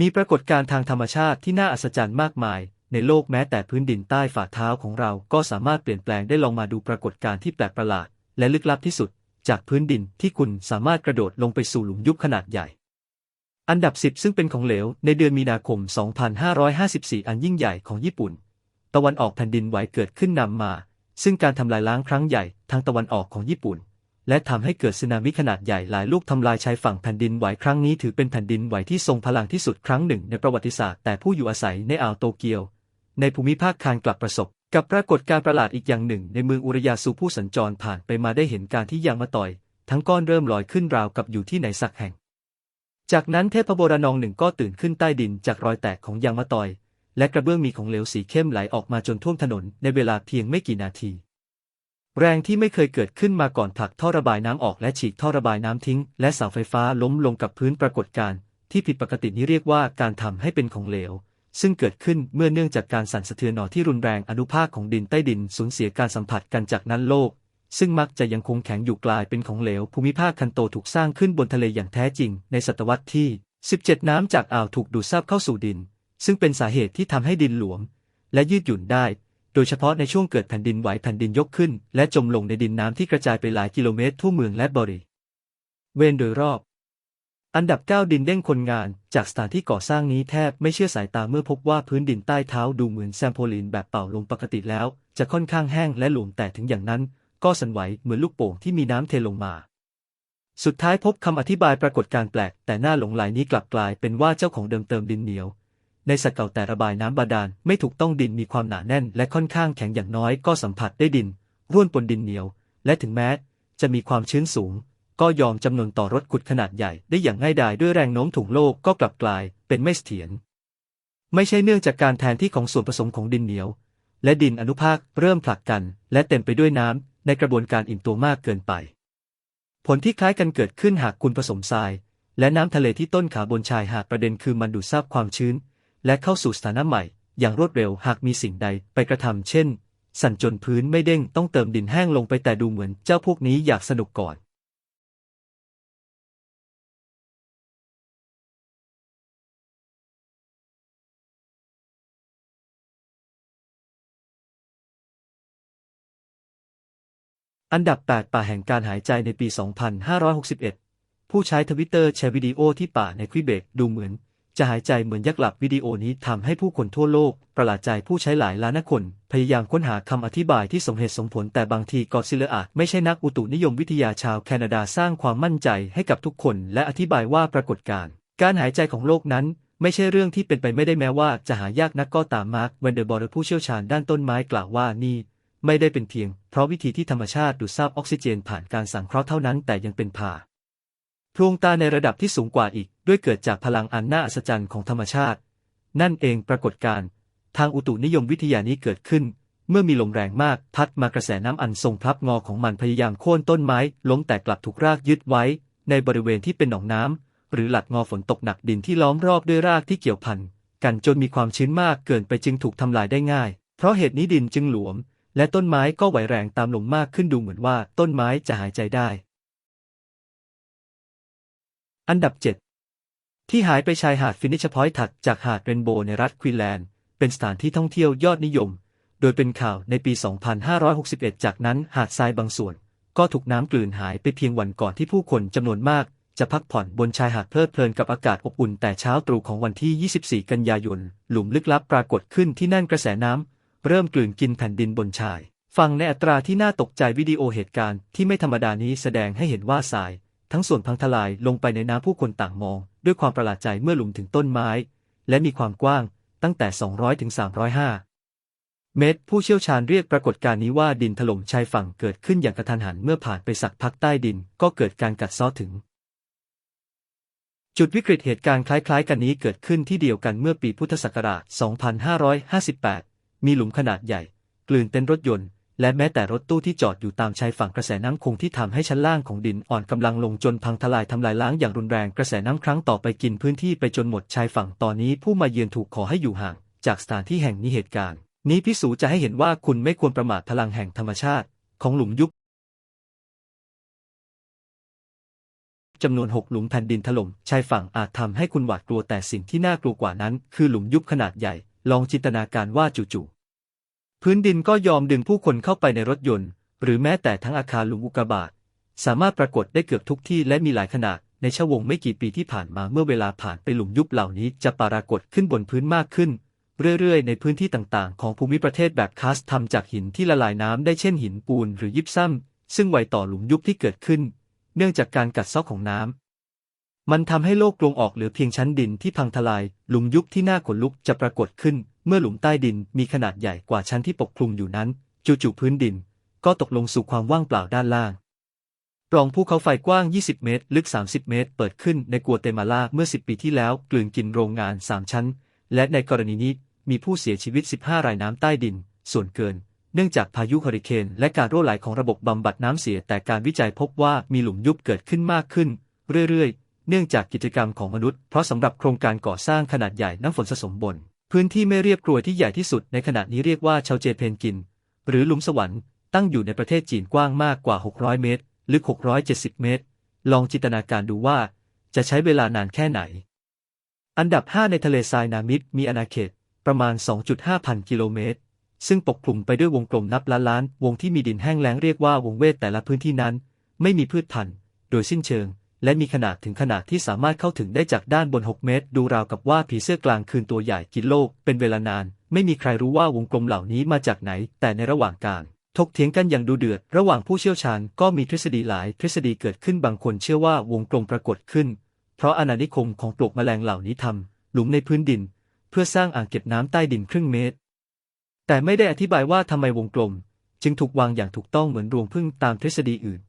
มีปรากฏการณ์ทางธรรมชาติที่น่าอัศจรรย์มากมาย ในโลกแม้แต่พื้นดินใต้ฝ่าเท้าของเราก็สามารถเปลี่ยนแปลงได้ลองมาดูปรากฏการณ์ที่แปลกประหลาด และลึกลับที่สุด จากพื้นดินที่คุณสามารถกระโดดลงไปสู่หลุมยุบขนาดใหญ่ อันดับ 10 ซึ่งเป็นของเหลว ในเดือนมีนาคม 2554 อันยิ่งใหญ่ของญี่ปุ่น ตะวันออกแผ่นดินไหวเกิดขึ้นนำมา ซึ่งการทำลายล้างครั้งใหญ่ทางตะวันออกของญี่ปุ่น และทำให้เกิดสึนามิขนาดใหญ่หลายลูกทำลายชายฝั่งแผ่นดินไหวครั้งนี้ถือเป็นแผ่นดินไหวที่ทรงพลังที่สุดครั้งหนึ่งในประวัติศาสตร์แต่ผู้อยู่อาศัยในอ่าวโตเกียว ในภูมิภาคคานกลับประสบ กับปรากฏการณ์ประหลาดอีกอย่างหนึ่ง ในเมืองอุรยาสูผู้สัญจรผ่านไปมาได้เห็นการที่ยางมะตอย ทั้งก้อนเริ่มลอยขึ้นราวกับอยู่ที่ไหนสักแห่ง จากนั้นเทพโบราณองหนึ่งก็ตื่นขึ้นใต้ดินจากรอยแตกของยางมะตอย และกระเบื้องมีของเหลวสีเข้มไหลออกมาจนท่วมถนนในเวลาเพียงไม่กี่นาที แรงที่ไม่เคยเกิดขึ้นมาก่อนผลักท่อระบายน้ำออกและฉีกท่อระบายน้ำทิ้ง และเสาไฟฟ้าล้มลงกับพื้นปรากฏการณ์ที่ผิดปกตินี้เรียกว่าการทำให้เป็นของเหลว ซึ่งเกิดขึ้นเมื่อเนื่องจากการสั่นสะเทือนหนอที่รุนแรงอนุภาคของดินใต้ดินสูญเสียการสัมผัสกันจากนั้นโลก ซึ่งมักจะยังคงแข็งอยู่กลายเป็นของเหลว ภูมิภาคคันโตถูกสร้างขึ้นบนทะเลอย่างแท้จริง ในศตวรรษที่ 17 น้ำจากอ่าวถูกดูดซับเข้าสู่ดิน ซึ่งเป็นสาเหตุที่ทำให้ดินหลวม และยืดหยุ่นได้ โดยเฉพาะในช่วงเกิดแผ่นดินไหวแผ่นดินยกขึ้น และจมลงในดินน้ำที่กระจายไปหลายกิโลเมตรทั่วเมืองและบริเวณโดยรอบ อันดับ 9 ดินเด้งคนงาน จากสถานที่ก่อสร้างนี้แทบไม่เชื่อสายตาเมื่อพบว่าพื้นดินใต้เท้าดูเหมือนแซมโพลีนแบบเป่าลมปกติแล้ว จะค่อนข้างแห้งและหลวมแต่ถึงอย่างนั้น ก็สั่นไหวเหมือนลูกโป่งที่มีน้ำเทลงมาสุดท้ายพบคำอธิบายปรากฏการแปลก แต่หน้าหลงไหลนี้กลับกลายเป็นว่าเจ้าของเดิมเติมดินเหนียว ในสัตว์เก่าแต่ระบายน้ำบาดาลไม่ถูกต้องดินมีความหนาแน่น และค่อนข้างแข็งอย่างน้อยก็สัมผัสได้ดิน ร่วนปนดินเหนียว และถึงแม้ จะมีความชื้นสูง ก็ยอมจำนวนต่อรถขุดขนาดใหญ่ได้อย่างง่ายดายด้วยแรงโน้มถ่วงโลกก็กลับกลายเป็นไม่เสถียรไม่ใช่เนื่องจากการแทนที่ของส่วนผสมของดินเหนียว และดินอนุภาคเริ่มผลักกัน และเต็มไปด้วยน้ำในกระบวนการอิ่มตัวมากเกินไป ผลที่คล้ายกันเกิดขึ้นหากคุณผสมทราย และน้ำทะเลที่ต้นขาบนชายหาดประเด็นคือมันดูดซับความชื้น และเข้าสู่สถานะใหม่ อย่างรวดเร็วหากมีสิ่งใดไปกระทำเช่น สั่นจนพื้นไม่เด้งต้องเติมดินแห้งลงไปแต่ดูเหมือนเจ้าพวกนี้อยากสนุกก่อนอันดับ 8 ป่าแห่งการหายใจในปี 2561 ผู้ใช้ทวิตเตอร์แชร์วิดีโอที่ป่าในควิเบกดูเหมือน จะหายใจเหมือนยักษ์หลับวิดีโอนี้ทำให้ผู้คนทั่วโลก ประหลาดใจผู้ใช้หลายล้านคน พยายามค้นหาคำอธิบายที่สมเหตุสมผลแต่บางทีกอซิเลอร์อาจไม่ใช่นักอุตุนิยมวิทยาชาวแคนาดาสร้างความมั่นใจให้กับทุกคน และอธิบายว่าปรากฏการณ์การหายใจของโลกนั้นไม่ใช่เรื่องที่เป็นไปไม่ได้แม้ว่าจะหายากนักก็ตามมาร์คเวนเดอร์บอร์ผู้เชี่ยวชาญด้านต้นไม้กล่าวว่านี่ ไม่ได้เป็นเพียง เพราะวิธีที่ธรรมชาติดูดซับออกซิเจนผ่านการสังเคราะห์เท่านั้นแต่ยังเป็นผ่าพรวงตาในระดับที่สูงกว่าอีก ด้วยเกิดจากพลังอันน่าอัศจรรย์ของธรรมชาติ นั่นเองปรากฏการณ์ทางอุตุนิยมวิทยานี้เกิดขึ้น เมื่อมีลมแรงมากพัดมากระแสน้ำอันทรงพลับงอของมันพยายามโค่นต้นไม้ล้มแต่กลับถูกรากยึดไว้ ในบริเวณที่เป็นหนองน้ำหรือหลัดงอฝนตกหนักดินที่ล้อมรอบด้วยรากที่เกี่ยวพันกันจนมีความชื้นมากเกินไปจึงถูกทำลายได้ง่าย เพราะเหตุนี้ดินจึงหลวม และต้นไม้ก็ไหวแรงตามลมมากขึ้นดูเหมือนว่าต้นไม้จะหายใจได้ อันดับ7 ที่หายไปชายหาดฟินิชพอยต์ถัดจากหาดเรนโบว์ในรัฐควีนแลนด์ เป็นสถานที่ท่องเที่ยวยอดนิยม โดยเป็นข่าวในปี 2561 จากนั้นหาดทรายบางส่วน ก็ถูกน้ำกลืนหายไปเพียงวันก่อนที่ผู้คนจำนวนมาก จะพักผ่อนบนชายหาดเพลิดเพลินกับอากาศอบอุ่นแต่เช้าตรู่ของวันที่ 24 กันยายน หลุมลึกลับปรากฏขึ้นที่นั่นกระแสน้ำเริ่มกลืนกินแผ่นดินบนชาย ฟังในอัตราที่น่าตกใจวิดีโอเหตุการณ์ที่ไม่ธรรมดานี้แสดงให้เห็นว่าทราย ทั้งส่วนพังทลายลงไปในน้ำผู้คนต่างมอง ด้วยความประหลาดใจเมื่อหลุมถึงต้นไม้ และมีความกว้างตั้งแต่ 200ถึง305 เมตร ผู้เชี่ยวชาญเรียกปรากฏการณ์นี้ว่าดินถล่มชายฝั่งเกิดขึ้นอย่างกระทันหันเมื่อผ่านไปสักพักใต้ดินก็เกิดการกัดเซ้อถึง จุดวิกฤตเหตุการณ์คล้ายๆ กันนี้เกิดขึ้นที่เดียวกันเมื่อปีพุทธศักราช 2558 มีหลุมขนาดใหญ่ กลืนเต็นท์รถยนต์ และแม้แต่รถตู้ที่จอดอยู่ตามชายฝั่งกระแสน้ำคงที่ทำให้ชั้นล่างของดินอ่อนกำลังลงจนพังทลายทำลายล้างอย่างรุนแรงกระแสน้ำครั้งต่อไปกินพื้นที่ไปจนหมดชายฝั่งตอนนี้ผู้มาเยือนถูกขอให้อยู่ห่าง จากสถานที่แห่งนี้เหตุการณ์ นี้พิสูจน์จะให้เห็นว่าคุณไม่ควรประมาทพลังแห่งธรรมชาติ ของหลุมยุบจำนวน6หลุมแผ่นดินถล่มชายฝั่งอาจทำให้คุณหวาดกลัวแต่สิ่งที่น่ากลัวกว่านั้น คือหลุมยุบขนาดใหญ่ ลองจินตนาการว่าจู่ๆ พื้นดินก็ยอมดึงผู้คนเข้าไปในรถยนต์ หรือแม้แต่ทั้งอาคารหลุมอุกกาบาตสามารถปรากฏได้เกือบทุกที่และมีหลายขนาดในชั่วงไม่กี่ปีที่ผ่านมาเมื่อเวลาผ่านไปหลุมยุบเหล่านี้จะปรากฏขึ้นบนพื้นมากขึ้น เรื่อยๆ ในพื้นที่ต่างๆ ของภูมิประเทศแบบคาสต์ทำจากหินที่ละลายน้ำได้เช่นหินปูนหรือยิปซัมซึ่งไวต่อหลุมยุบที่เกิดขึ้น เนื่องจากการกัดเซาะของน้ำมันทำให้โลกกลวงออกเหลือเพียงชั้นดินที่พังทลาย หลุมยุบที่น่าขนลุกจะปรากฏขึ้น เมื่อหลุมใต้ดินมีขนาดใหญ่กว่าชั้นที่ปกคลุมอยู่นั้น จู่ๆพื้นดิน ก็ตกลงสู่ความว่างเปล่าด้านล่างปล่องภูเขาไฟกว้าง 20 เมตร ลึก 30 เมตร เปิดขึ้นในกัวเตมาลาเมื่อ 10 ปีที่แล้ว กลืนกินโรงงาน 3 ชั้น และในกรณีนี้มีผู้เสียชีวิต 15 รายน้ำใต้ดิน ส่วนเกิน เนื่องจากพายุเฮอริเคนและการรั่วไหลของระบบบำบัดน้ำเสีย แต่การวิจัยพบว่ามีหลุมยุบเกิดขึ้นมากขึ้น เรื่อยๆ เนื่องจากกิจกรรมของมนุษย์ เพราะสำหรับโครงการก่อสร้างขนาดใหญ่น้ำฝนสะสมบน พื้นที่ไม่เรียบกรวยที่ใหญ่ที่สุดในขณะนี้เรียกว่าเชาเจเพนกิน หรือหลุมสวรรค์ตั้งอยู่ในประเทศจีนกว้างมากกว่า 600 เมตร ลึก 670 เมตร ลองจินตนาการดูว่า จะใช้เวลานานแค่ไหน อันดับ 5 ในทะเลทรายนามิดมีอาณาเขตประมาณ 2.5 พันกิโลเมตร ซึ่งปกคลุมไปด้วยวงกลมนับล้านล้าน วงที่มีดินแห้งแล้งเรียกว่าวงเวทแต่ละพื้นที่นั้น ไม่มีพืชพันธุ์ โดยสิ้นเชิง และมีขนาดถึงขนาดที่สามารถเข้าถึงได้จากด้านบน 6 เมตร ดูราวกับว่าผีเสื้อกลางคืนตัวใหญ่กินโลก เป็นเวลานาน ไม่มีใครรู้ว่าวงกลมเหล่านี้มาจากไหน แต่ในระหว่างการถกเถียงกันอย่างดูเดือด ระหว่างผู้เชี่ยวชาญก็มีทฤษฎีหลาย ทฤษฎีเกิดขึ้นบางคนเชื่อว่าวงกลมปรากฏขึ้น เพราะอาณานิคมของปลวกแมลงเหล่านี้ทำหลุมในพื้นดิน เพื่อสร้างอ่างเก็บน้ำใต้ดินครึ่งเมตร แต่ไม่ได้อธิบายว่าทำไมวงกลม จึงถูกวางอย่างถูกต้องเหมือนรวงพึ่งตามทฤษฎีอื่น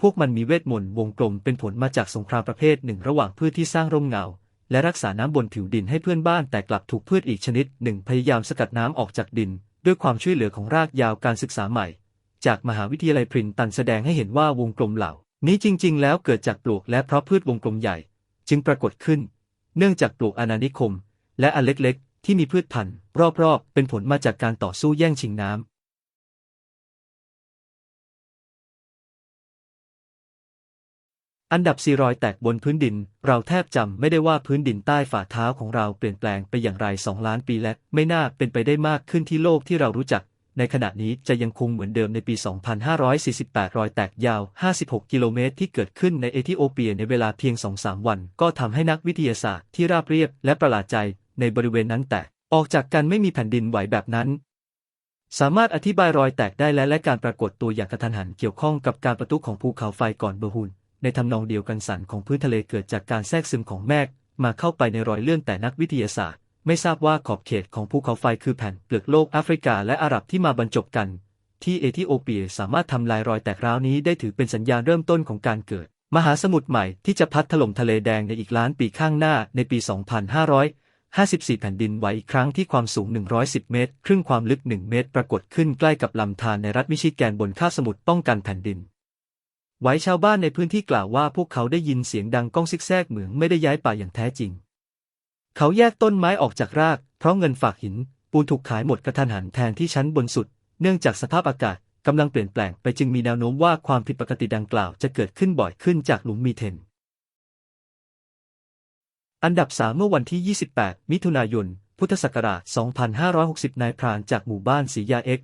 พวกมันมีเวทมนต์วงกลมเป็นผลมาจากสงครามประเภทหนึ่งระหว่างพืชที่สร้างร่มเงา และรักษาน้ำบนผิวดินให้เพื่อนบ้านแต่กลับถูกพืชอีกชนิดหนึ่งพยายามสกัดน้ำออกจากดิน ด้วยความช่วยเหลือของรากยาวการศึกษาใหม่ จากมหาวิทยาลัยพรินตันแสดงให้เห็นว่าวงกลมเหล่า นี้จริง ๆ แล้วเกิดจากปลวกและเพราะพืชวงกลมใหญ่ จึงปรากฏขึ้น เนื่องจากปลวกอาณานิคม และอันเล็กๆที่มีพืชพันธุ์รอบๆเป็นผลมาจากการต่อสู้แย่งชิงน้ำ อันดับ4รอยแตกบนพื้นดิน เราแทบจำไม่ได้ว่าพื้นดินใต้ฝ่าเท้าของเราเปลี่ยนแปลงไปอย่างไรสองล้านปีและไม่น่าเป็นไปได้มากขึ้นที่โลกที่เรารู้จัก ในขณะนี้จะยังคงเหมือนเดิมในปี 2548 รอยแตกยาว 56 กิโลเมตรที่เกิดขึ้นในเอธิโอเปียในเวลาเพียง 2-3 วัน ก็ทำให้นักวิทยาศาสตร์ที่ราบเรียบและประหลาดใจในบริเวณนั้นแตกออกจากกันไม่มีแผ่นดินไหวแบบนั้นสามารถอธิบายรอยแตกได้และและการปรากฏตัวอย่างกระทันหันเกี่ยวข้องกับการประทุของภูเขาไฟก่อนเบอร์ฮูน ในทำนองเดียวกันสันของพื้นทะเลเกิดจากการแทรกซึมของแมกมาเข้าไปในรอยเลื่อนแต่นักวิทยาศาสตร์ ไม่ทราบว่าขอบเขตของภูเขาไฟคือแผ่นเปลือกโลกแอฟริกาและอาหรับที่มาบรรจบกัน ที่เอธิโอเปียสามารถทำลายรอยแตกร้าวนี้ได้ถือเป็นสัญญาณเริ่มต้นของการเกิด มหาสมุทรใหม่ที่จะพัดถล่มทะเลแดงในอีกล้านปีข้างหน้าในปี 2554 แผ่นดินไหวอีกครั้งที่ความสูง 110 เมตร ครึ่งความลึก 1 เมตร ปรากฏขึ้นใกล้กับลำธารในรัฐมิชิแกนบนคาบสมุทรป้องกันแผ่นดิน ไว้ชาวบ้านในพื้นที่กล่าวว่าพวกเขาได้ยินเสียงดังก้องซิกแซกเหมืองไม่ได้ย้ายป่าอย่างแท้จริง เขาแยกต้นไม้ออกจากราก เพราะเงินฝากหิน ปูนถูกขายหมดกระทันหันแทนที่ชั้นบนสุด เนื่องจากสภาพอากาศกำลังเปลี่ยนแปลงไปจึงมีแนวโน้มว่าความผิดปกติดังกล่าวจะเกิดขึ้นบ่อยขึ้นจากหลุมมีเทน อันดับ3เมื่อวันที่ 28 มิถุนายน พุทธศักราช 2560 นายพรานจากหมู่บ้านสียาเอ็ก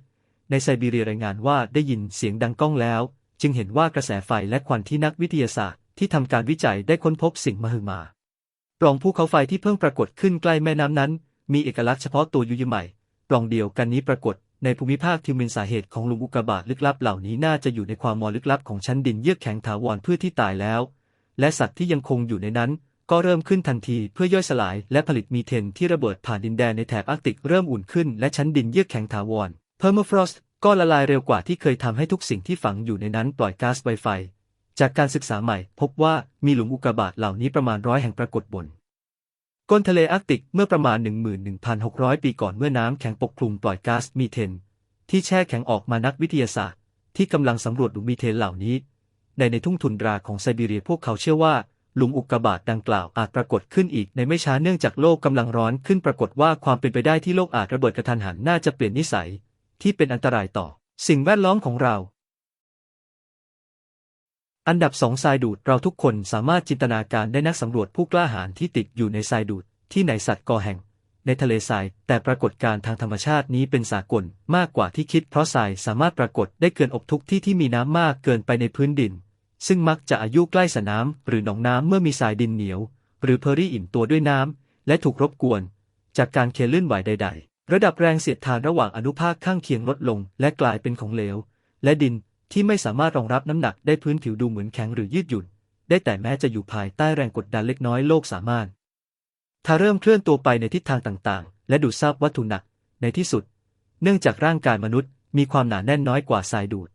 ในไซบีเรียรายงานว่าได้ยินเสียงดังก้องแล้ว จึงเห็นว่ากระแสไฟและควันที่นักวิทยาศาสตร์ที่ทำการวิจัยได้ค้นพบสิ่งมหึมาปล่องภูเขาไฟที่เพิ่งปรากฏขึ้นใกล้แม่น้ำนั้น มีเอกลักษณ์เฉพาะตัวยุยใหม่ปล่องเดียวกันนี้ปรากฏในภูมิภาคทิวมินสาเหตุของหลุมอุกกาบาตลึกลับเหล่านี้น่าจะอยู่ในความมอลึกลับของชั้นดินเยือกแข็งถาวรเพืชที่ตายแล้ว และสัตว์ที่ยังคงอยู่ในนั้น ก็เริ่มขึ้นทันทีเพื่อย่อยสลาย และผลิตมีเทนที่ระเบิดผ่านดินแดนในแถบอาร์กติกเริ่มอุ่นขึ้นและชั้นดินเยือกแข็งถาวรเพอร์มฟรอส ก็ละลายเร็วกว่าที่เคยทำให้ทุกสิ่งที่ฝังอยู่ในนั้นปล่อยก๊าซไวไฟ จากการศึกษาใหม่พบว่ามีหลุมอุกกาบาตเหล่านี้ประมาณร้อยแห่งปรากฏบนก้นทะเลอาร์กติกเมื่อประมาณ 11,600 ปีก่อนเมื่อน้ำแข็งปกคลุมปล่อยก๊าซมีเทน ที่แช่แข็งออกมานักวิทยาศาสตร์ ที่กำลังสำรวจหลุมมีเทนเหล่านี้ ในในทุ่งทุนราของไซบีเรียพวกเขาเชื่อว่าหลุมอุกกาบาตดังกล่าวอาจปรากฏขึ้นอีกในไม่ช้าเนื่องจากโลกกำลังร้อนขึ้นปรากฏว่าความเป็นไปได้ที่โลกอาจระเบิดกระทันหันน่าจะเปลี่ยนนิสัย ที่เป็นอันตรายต่อ สิ่งแวดล้อมของเรา อันดับสองทรายดูดเราทุกคนสามารถจินตนาการได้นักสำรวจผู้กล้าหาญที่ติดอยู่ในทรายดูดที่ไหนสัตว์ก่อแห่ง ในทะเลทราย แต่ปรากฏการทางธรรมชาตินี้เป็นสากลมากกว่าที่คิด เพราะทรายสามารถปรากฏได้เกินอบทุกที่ที่มีน้ำมากเกินไปในพื้นดิน ซึ่งมักจะอายุใกล้สระน้ำหรือหนองน้ำเมื่อมีทรายดินเหนียว หรือเพอรี่อิ่มตัวด้วยน้ำและถูกรบกวน จากการเคลื่อนไหวใด ๆ ระดับแรงเสียดทานระหว่างอนุภาคข้างเคียงลดลง และกลายเป็นของเหลว และดินที่ไม่สามารถรองรับน้ำหนักได้พื้นผิวดูเหมือนแข็งหรือยืดหยุ่น ได้แต่แม้จะอยู่ภายใต้แรงกดดันเล็กน้อยโลกสามารถถ้าเริ่มเคลื่อนตัวไปในทิศทางต่างๆ และดูดซับวัตถุหนักในที่สุด เนื่องจากร่างกายมนุษย์มีความหนาแน่นน้อยกว่าทรายดูด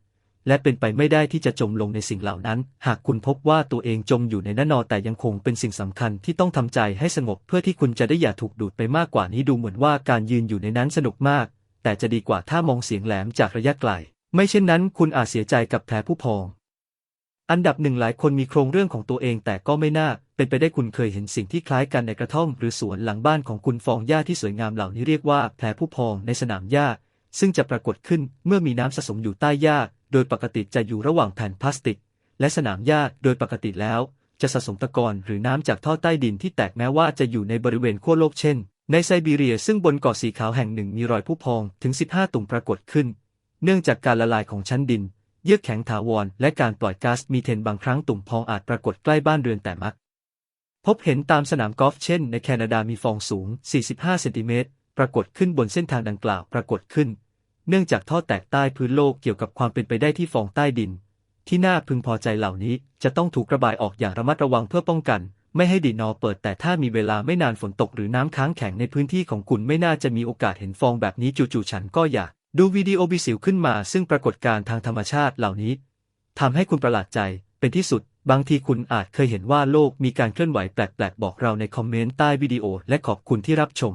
และเป็นไปไม่ได้ที่จะจมลงในสิ่งเหล่านั้น หากคุณพบว่าตัวเองจมอยู่ในนั้นนอแต่ยังคงเป็นสิ่งสำคัญที่ต้องทำใจให้สงบเพื่อที่คุณจะได้อย่าถูกดูดไปมากกว่านี้ดูเหมือนว่าการยืนอยู่ในนั้นสนุกมาก แต่จะดีกว่าถ้ามองเสียงแหลมจากระยะไกล ไม่เช่นนั้น คุณอาจเสียใจกับแผลผู้พอง อันดับหนึ่งหลายคนมีโครงเรื่องของตัวเองแต่ก็ไม่น่า เป็นไปได้คุณเคยเห็นสิ่งที่คล้ายกันในกระท่อม หรือสวนหลังบ้านของคุณฟองหญ้าที่สวยงามเหล่านี้เรียกว่าแผลผู้พองในสนามหญ้าซึ่งจะปรากฏขึ้นเมื่อมีน้ำสะสมอยู่ใต้หญ้า โดยปกติจะอยู่ระหว่างแผ่นพลาสติก และสนามหญ้าโดยปกติแล้ว จะสะสมตะกอนหรือน้ำจากท่อใต้ดินที่แตกแม้ว่าจะอยู่ในบริเวณขั้วโลกเช่น ในไซบีเรียซึ่งบนเกาะสีขาวแห่งหนึ่งมีรอยผู้พองถึง 15 ตุ่มปรากฏขึ้น เนื่องจากการละลายของชั้นดิน เยือกแข็งถาวร และการปล่อยก๊าซมีเทนบางครั้งตุ่มพองอาจปรากฏใกล้บ้านเรือนแต่มัก พบเห็นตามสนามกอล์ฟเช่น ในแคนาดามีฟองสูง 45 เซนติเมตรปรากฏขึ้นบนเส้นทางดังกล่าวปรากฏขึ้น เนื่องจากท่อแตกใต้พื้นโลกเกี่ยวกับความเป็นไปได้ที่ฟองใต้ดิน ที่น่าพึงพอใจเหล่านี้จะต้องถูกระบายออกอย่างระมัดระวังเพื่อป้องกัน ไม่ให้ดินนอเปิดแต่ถ้ามีเวลาไม่นานฝนตกหรือน้ำค้างแข็งในพื้นที่ของคุณไม่น่าจะมีโอกาสเห็นฟองแบบนี้จู่ๆฉันก็อยากดูวิดีโอบิสิวขึ้นมา ซึ่งปรากฏการทางธรรมชาติเหล่านี้ทำให้คุณประหลาดใจเป็นที่สุด บางทีคุณอาจเคยเห็นว่าโลกมีการเคลื่อนไหวแปลกๆ บอกเราในคอมเมนต์ใต้วิดีโอและขอบคุณที่รับชม